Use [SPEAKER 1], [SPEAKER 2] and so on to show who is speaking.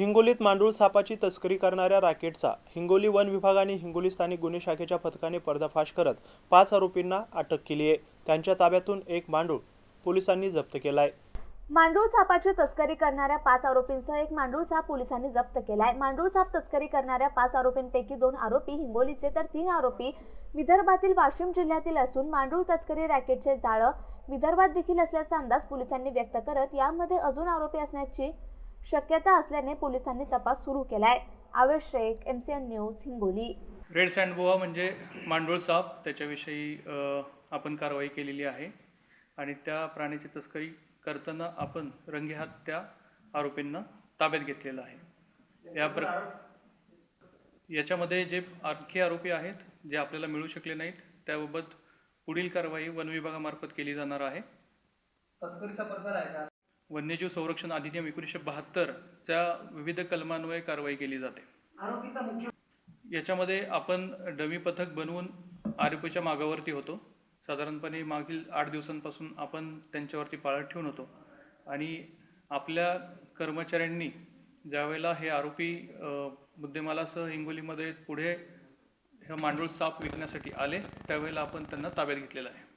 [SPEAKER 1] हिंगोलीत मांडूळ सापाची तस्करी करणाऱ्या रॅकेटचा हिंगोली वन विभाग आणि हिंगोली स्थानिक गुन्हे शाखेच्या पथकाने पर्दाफाश करत पाच आरोपींना अटक केली आहे. त्यांच्या ताब्यातून एक मांडूळ पोलिसांनी जप्त केलाय.
[SPEAKER 2] मांडूळ सापाची तस्करी करणाऱ्या पाच आरोपींसह एक मांडूळ साप पोलिसांनी जप्त केलाय. मांडूळ साप तस्करी करणाऱ्या पाच आरोपींपैकी दोन आरोपी हिंगोलीचे तर तीन आरोपी विदर्भातील वाशिम जिल्ह्यातील असून मांडूळ तस्करी रॅकेटचे जाळं विदर्भात देखील असल्याचा अंदाज पोलिसांनी व्यक्त करत यामध्ये अजून आरोपी असण्याची शक्यता असल्याने पोलिसांनी तपास सुरू केलाय. Avesh Shaikh M C N news Hingoli.
[SPEAKER 3] Red sand boa म्हणजे मांडोळ साप त्याच्याविषयी आपण कारवाई केलेली आहे. आणि त्या प्राण्याची तस्करी करताना आपण रंगेहात त्या आरोपींना ताब्यात घेतलेलं आहे. या प्र याच्यामध्ये जे आणखी आरोपी आहेत जे आपल्याला मिळू शकले नाहीत त्याबाबत पुढील कारवाई वन विभागामार्फत केली जाणार आहे.
[SPEAKER 4] तस्करीचा प्रकार आहे का?
[SPEAKER 3] वन्यजीव संरक्षण अधिनियम एकोणीसशे बहात्तरच्या विविध कलमान्वये कारवाई केली जाते. याच्यामध्ये आपण डमी पथक बनवून आरोपीच्या मागावरती होतो. साधारणपणे मागील आठ दिवसांपासून आपण त्यांच्यावरती पाळत ठेवून होतो. आणि आपल्या कर्मचाऱ्यांनी ज्यावेळेला हे आरोपी मुद्देमालासह हिंगोलीमध्ये पुढे हे मांडूळ साप विकण्यासाठी आले त्यावेळेला आपण त्यांना ताब्यात घेतलेलं आहे.